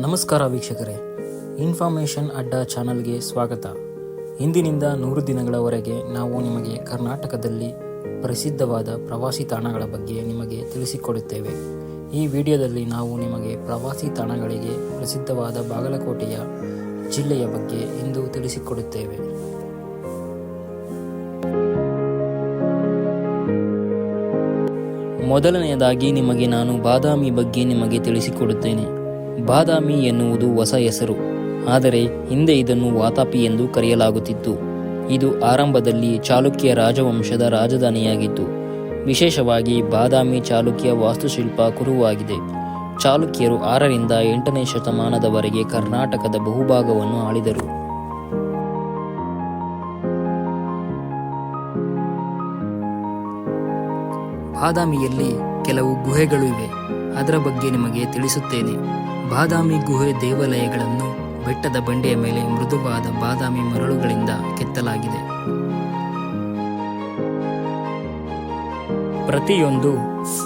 ನಮಸ್ಕಾರ ವೀಕ್ಷಕರೇ. ಇನ್ಫಾರ್ಮೇಷನ್ ಅಡ್ಡ ಚಾನಲ್ಗೆ ಸ್ವಾಗತ. ಇಂದಿನಿಂದ ನೂರು ದಿನಗಳವರೆಗೆ ನಾವು ನಿಮಗೆ ಕರ್ನಾಟಕದಲ್ಲಿ ಪ್ರಸಿದ್ಧವಾದ ಪ್ರವಾಸಿ ತಾಣಗಳ ಬಗ್ಗೆ ನಿಮಗೆ ತಿಳಿಸಿಕೊಡುತ್ತೇವೆ. ಈ ವಿಡಿಯೋದಲ್ಲಿ ನಾವು ನಿಮಗೆ ಪ್ರವಾಸಿ ತಾಣಗಳಿಗೆ ಪ್ರಸಿದ್ಧವಾದ ಬಾಗಲಕೋಟೆಯ ಜಿಲ್ಲೆಯ ಬಗ್ಗೆ ಇಂದು ತಿಳಿಸಿಕೊಡುತ್ತೇವೆ. ಮೊದಲನೆಯದಾಗಿ ನಿಮಗೆ ನಾನು ಬಾದಾಮಿ ಬಗ್ಗೆ ನಿಮಗೆ ತಿಳಿಸಿಕೊಡುತ್ತೇನೆ. ಬಾದಾಮಿ ಎನ್ನುವುದು ಹೊಸ ಹೆಸರು. ಆದರೆ ಹಿಂದೆ ಇದನ್ನು ವಾತಾಪಿ ಎಂದು ಕರೆಯಲಾಗುತ್ತಿತ್ತು. ಇದು ಆರಂಭದಲ್ಲಿ ಚಾಲುಕ್ಯ ರಾಜವಂಶದ ರಾಜಧಾನಿಯಾಗಿತ್ತು. ವಿಶೇಷವಾಗಿ ಬಾದಾಮಿ ಚಾಲುಕ್ಯ ವಾಸ್ತುಶಿಲ್ಪ ಕುರುವಾಗಿದೆ. ಚಾಲುಕ್ಯರು ಆರರಿಂದ ಎಂಟನೇ ಶತಮಾನದವರೆಗೆ ಕರ್ನಾಟಕದ ಬಹುಭಾಗವನ್ನು ಆಳಿದರು. ಬಾದಾಮಿಯಲ್ಲಿ ಕೆಲವು ಗುಹೆಗಳು ಇವೆ. ಅದರ ಬಗ್ಗೆ ನಿಮಗೆ ತಿಳಿಸುತ್ತೇನೆ. ಬಾದಾಮಿ ಗುಹೆ ದೇವಾಲಯಗಳನ್ನು ಬೆಟ್ಟದ ಬಂಡೆಯ ಮೇಲೆ ಮೃದುವಾದ ಬಾದಾಮಿ ಮರಳುಗಳಿಂದ ಕೆತ್ತಲಾಗಿದೆ. ಪ್ರತಿಯೊಂದು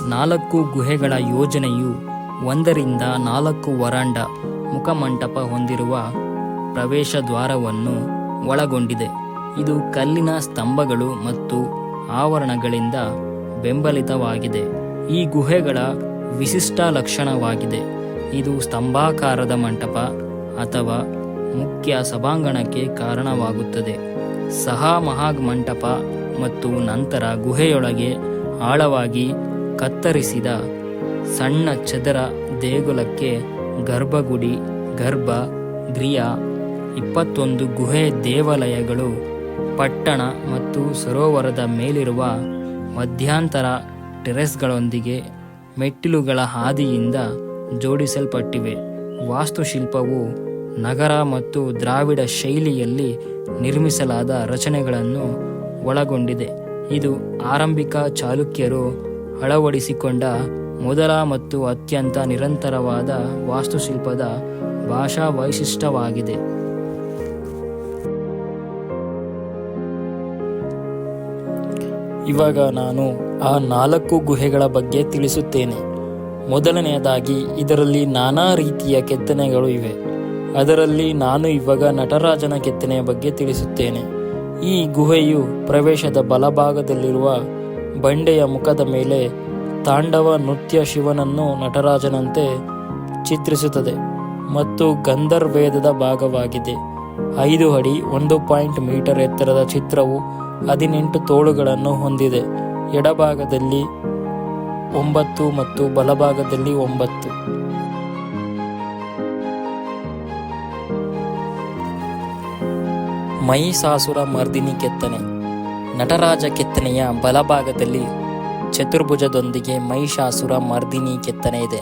ನಾಲ್ಕು ಗುಹೆಗಳ ಯೋಜನೆಯು ಒಂದರಿಂದ ನಾಲ್ಕು ವರಾಂಡ ಮುಖಮಂಟಪ ಹೊಂದಿರುವ ಪ್ರವೇಶ ದ್ವಾರವನ್ನು ಒಳಗೊಂಡಿದೆ. ಇದು ಕಲ್ಲಿನ ಸ್ತಂಭಗಳು ಮತ್ತು ಆವರಣಗಳಿಂದ ಬೆಂಬಲಿತವಾಗಿದೆ. ಈ ಗುಹೆಗಳ ವಿಶಿಷ್ಟ ಲಕ್ಷಣವಾಗಿದೆ. ಇದು ಸ್ತಂಭಾಕಾರದ ಮಂಟಪ ಅಥವಾ ಮುಖ್ಯ ಸಭಾಂಗಣಕ್ಕೆ ಕಾರಣವಾಗುತ್ತದೆ. ಸಹ ಮಹಾಗ್ ಮಂಟಪ ಮತ್ತು ನಂತರ ಗುಹೆಯೊಳಗೆ ಆಳವಾಗಿ ಕತ್ತರಿಸಿದ ಸಣ್ಣ ಚದರ ದೇಗುಲಕ್ಕೆ ಗರ್ಭಗುಡಿ, ಗರ್ಭ, ಗ್ರಿಯ, ಇಪ್ಪತ್ತೊಂದು ಗುಹೆ ದೇವಾಲಯಗಳು, ಪಟ್ಟಣ ಮತ್ತು ಸರೋವರದ ಮೇಲಿರುವ ಮಧ್ಯಂತರ ಟೆರೆಸ್ಗಳೊಂದಿಗೆ ಮೆಟ್ಟಿಲುಗಳ ಹಾದಿಯಿಂದ ಜೋಡಿಸಲ್ಪಟ್ಟಿವೆ. ವಾಸ್ತುಶಿಲ್ಪವು ನಗರ ಮತ್ತು ದ್ರಾವಿಡ ಶೈಲಿಯಲ್ಲಿ ನಿರ್ಮಿಸಲಾದ ರಚನೆಗಳನ್ನು ಒಳಗೊಂಡಿದೆ. ಇದು ಆರಂಭಿಕ ಚಾಲುಕ್ಯರು ಅಳವಡಿಸಿಕೊಂಡ ಮೊದಲ ಮತ್ತು ಅತ್ಯಂತ ನಿರಂತರವಾದ ವಾಸ್ತುಶಿಲ್ಪದ ಭಾಷಾ ವೈಶಿಷ್ಟ್ಯವಾಗಿದೆ ಇವಾಗ ನಾನು ಆ ನಾಲ್ಕು ಗುಹೆಗಳ ಬಗ್ಗೆ ತಿಳಿಸುತ್ತೇನೆ. ಮೊದಲನೆಯದಾಗಿ ಇದರಲ್ಲಿ ನಾನಾ ರೀತಿಯ ಕೆತ್ತನೆಗಳು ಇವೆ. ಅದರಲ್ಲಿ ನಾನು ಇವಾಗ ನಟರಾಜನ ಕೆತ್ತನೆಯ ಬಗ್ಗೆ ತಿಳಿಸುತ್ತೇನೆ. ಈ ಗುಹೆಯು ಪ್ರವೇಶದ ಬಲಭಾಗದಲ್ಲಿರುವ ಬಂಡೆಯ ಮುಖದ ಮೇಲೆ ತಾಂಡವ ನೃತ್ಯ ಶಿವನನ್ನು ನಟರಾಜನಂತೆ ಚಿತ್ರಿಸುತ್ತದೆ ಮತ್ತು ಗಂಧರ್ವೇದದ ಭಾಗವಾಗಿದೆ. ಐದು ಅಡಿ, ಒಂದು ಪಾಯಿಂಟ್ ಮೀಟರ್ ಎತ್ತರದ ಚಿತ್ರವು ಹದಿನೆಂಟು ತೋಳುಗಳನ್ನು ಹೊಂದಿದೆ. ಎಡಭಾಗದಲ್ಲಿ ಒಂಬತ್ತು ಮತ್ತು ಬಲಭಾಗದಲ್ಲಿ ಒಂಬತ್ತು. ಮಹಿಷಾಸುರ ಮರ್ದಿನಿ ಕೆತ್ತನೆ. ನಟರಾಜ ಕೆತ್ತನೆಯ ಬಲಭಾಗದಲ್ಲಿ ಚತುರ್ಭುಜದೊಂದಿಗೆ ಮಹಿಷಾಸುರ ಮರ್ದಿನಿ ಕೆತ್ತನೆ ಇದೆ.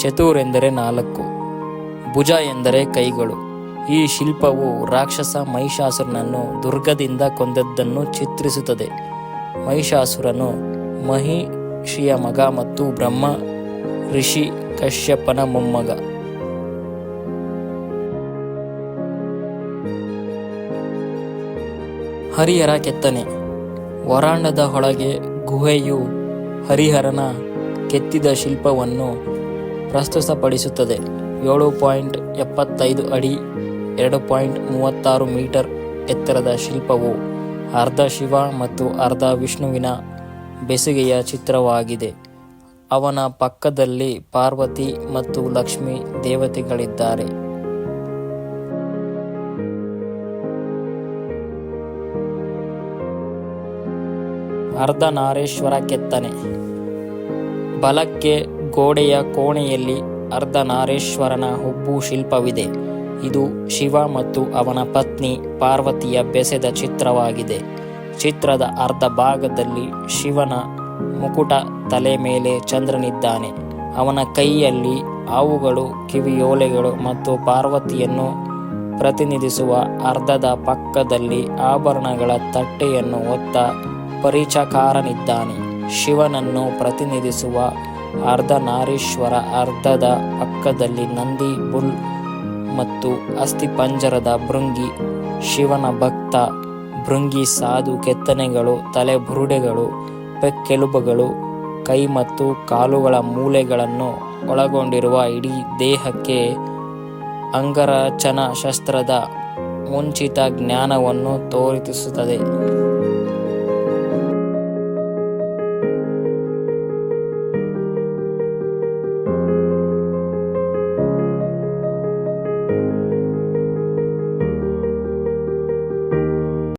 ಚತುರ್ ಎಂದರೆ ನಾಲ್ಕು, ಭುಜ ಎಂದರೆ ಕೈಗಳು. ಈ ಶಿಲ್ಪವು ರಾಕ್ಷಸ ಮಹಿಷಾಸುರನನ್ನು ದುರ್ಗದಿಂದ ಕೊಂದದ್ದನ್ನು ಚಿತ್ರಿಸುತ್ತದೆ. ಮಹಿಷಾಸುರನು ಮಹಿಷಿಯ ಮಗ ಮತ್ತು ಬ್ರಹ್ಮ, ಋಷಿ ಕಶ್ಯಪನ ಮೊಮ್ಮಗ. ಹರಿಹರ ಕೆತ್ತನೆ. ವರಾಂಡದ ಒಳಗೆ ಗುಹೆಯು ಹರಿಹರನ ಕೆತ್ತಿದ ಶಿಲ್ಪವನ್ನು ಪ್ರಸ್ತುತಪಡಿಸುತ್ತದೆ. ಏಳು ಪಾಯಿಂಟ್ ಎಪ್ಪತ್ತೈದು ಅಡಿ, ಎರಡು ಪಾಯಿಂಟ್ ಮೂವತ್ತಾರು ಮೀಟರ್ ಎತ್ತರದ ಶಿಲ್ಪವು ಅರ್ಧ ಶಿವ ಮತ್ತು ಅರ್ಧ ವಿಷ್ಣುವಿನ ಬೆಸುಗೆಯ ಚಿತ್ರವಾಗಿದೆ. ಅವನ ಪಕ್ಕದಲ್ಲಿ ಪಾರ್ವತಿ ಮತ್ತು ಲಕ್ಷ್ಮಿ ದೇವತೆಗಳಿದ್ದಾರೆ. ಅರ್ಧನಾರೇಶ್ವರ ಕೆತ್ತನೆ. ಬಲಕ್ಕೆ ಗೋಡೆಯ ಕೋಣೆಯಲ್ಲಿ ಅರ್ಧನಾರೇಶ್ವರನ ಹುಬ್ಬು ಶಿಲ್ಪವಿದೆ. ಇದು ಶಿವ ಮತ್ತು ಅವನ ಪತ್ನಿ ಪಾರ್ವತಿಯ ಬೆಸೆದ ಚಿತ್ರವಾಗಿದೆ. ಚಿತ್ರದ ಅರ್ಧ ಭಾಗದಲ್ಲಿ ಶಿವನ ಮುಕುಟ ತಲೆ ಮೇಲೆ ಚಂದ್ರನಿದ್ದಾನೆ. ಅವನ ಕೈಯಲ್ಲಿ ಹಾವುಗಳು, ಕಿವಿಯೋಲೆಗಳು ಮತ್ತು ಪಾರ್ವತಿಯನ್ನು ಪ್ರತಿನಿಧಿಸುವ ಅರ್ಧದ ಪಕ್ಕದಲ್ಲಿ ಆಭರಣಗಳ ತಟ್ಟೆಯನ್ನು ಹೊತ್ತ ಪರಿಚಕಾರನಿದ್ದಾನೆ. ಶಿವನನ್ನು ಪ್ರತಿನಿಧಿಸುವ ಅರ್ಧನಾರೀಶ್ವರ ಅರ್ಧದ ಪಕ್ಕದಲ್ಲಿ ನಂದಿ, ಬುಲ್ ಮತ್ತು ಅಸ್ಥಿಪಂಜರದ ಭೃಂಗಿ ಶಿವನ ಭಕ್ತ ಭೃಂಗಿ, ಸಾಧು, ಕೆತ್ತನೆಗಳು, ತಲೆ ಬುರುಡೆಗಳು, ಪೆಕ್ಕೆಲುಬಗಳು, ಕೈ ಮತ್ತು ಕಾಲುಗಳ ಮೂಲೆಗಳನ್ನು ಒಳಗೊಂಡಿರುವ ಇಡೀ ದೇಹಕ್ಕೆ ಅಂಗರಚನಾ ಶಾಸ್ತ್ರದ ಮುಂಚಿತ ಜ್ಞಾನವನ್ನು ತೋರಿಸುತ್ತದೆ.